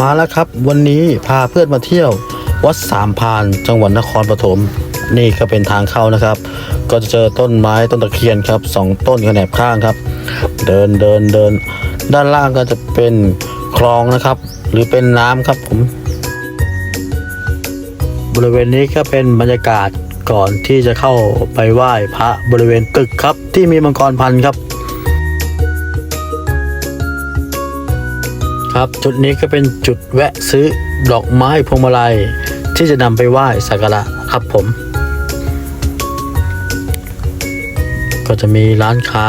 มาแล้วครับ วันนี้พาเพื่อนมาเที่ยว วัดสามพานจังหวัดนครปฐมนี่ก็เป็นทางเข้านะครับ ก็จะเจอต้นไม้ต้นตะเคียนครับสองต้นขนาบข้างครับ เดินเดินเดิน ด้านล่างก็จะเป็นคลองนะครับ หรือเป็นน้ำครับผม บริเวณนี้ก็เป็นบรรยากาศก่อนที่จะเข้าไปไหว้พระบริเวณตึกครับ ที่มีมังกรพันธ์ครับ ครับ จุดนี้ก็เป็นจุดแวะซื้อดอกไม้พวงมาลัย ที่จะนำไปไหว้สักการะครับผม ก็จะมีร้านค้า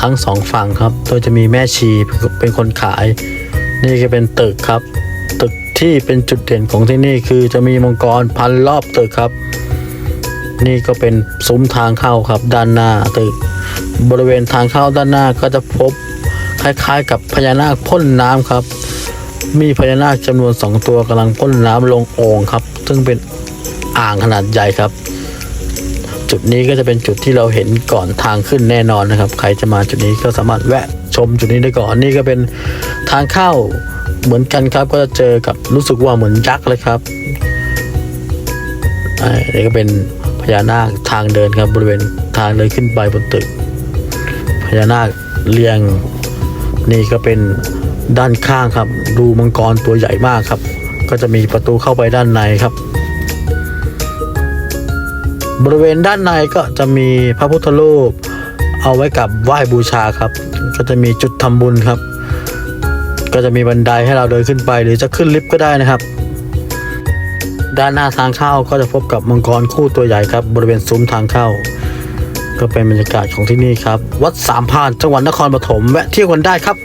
ทั้งสองฝั่งครับ โดยจะมีแม่ชีเป็นคนขาย นี่ก็เป็นตึกครับ ตึกที่เป็นจุดเด่นของที่นี่คือจะมีมังกรพันรอบตึกครับ นี่ก็เป็นซุ้มทางเข้าครับด้านหน้าตึก บริเวณทางเข้าด้านหน้าก็จะพบ คล้ายๆ กับพญานาคพ่นน้ำครับ มีพญานาคจำนวนสองตัวกำลังพ่นน้ำลงโอ่งครับ ซึ่งเป็นอ่างขนาดใหญ่ครับ จุดนี้ก็จะเป็นจุดที่เราเห็นก่อนทางขึ้นแน่นอนนะครับ ใครจะมาจุดนี้ก็สามารถแวะชมจุดนี้ได้ก่อนนี่ก็เป็นทางเข้าเหมือนกันครับ ก็จะเจอกับรู้สึกว่าเหมือนยักษ์เลยครับนี่ก็เป็นพญานาคทางเดินครับบริเวณทางเลยขึ้นไปบนตึกพญานาคเรียง นี่ก็เป็นด้านข้างครับดูมังกรตัวใหญ่มากครับ ก็จะมีประตูเข้าไปด้านในครับ บริเวณด้านในก็จะมีพระพุทธรูปเอาไว้กับไหว้บูชาครับ ก็จะมีจุดทำบุญครับ ก็จะมีบันไดให้เราเดินขึ้นไป หรือจะขึ้นลิฟต์ก็ได้นะครับ ด้านหน้าทางเข้าก็จะพบกับมังกรคู่ตัวใหญ่ครับ บริเวณซุ้มทางเข้า ก็เป็นบรรยากาศของที่นี่ครับ วัดสามพานจังหวัดนครปฐมแวะเที่ยวกันได้ครับ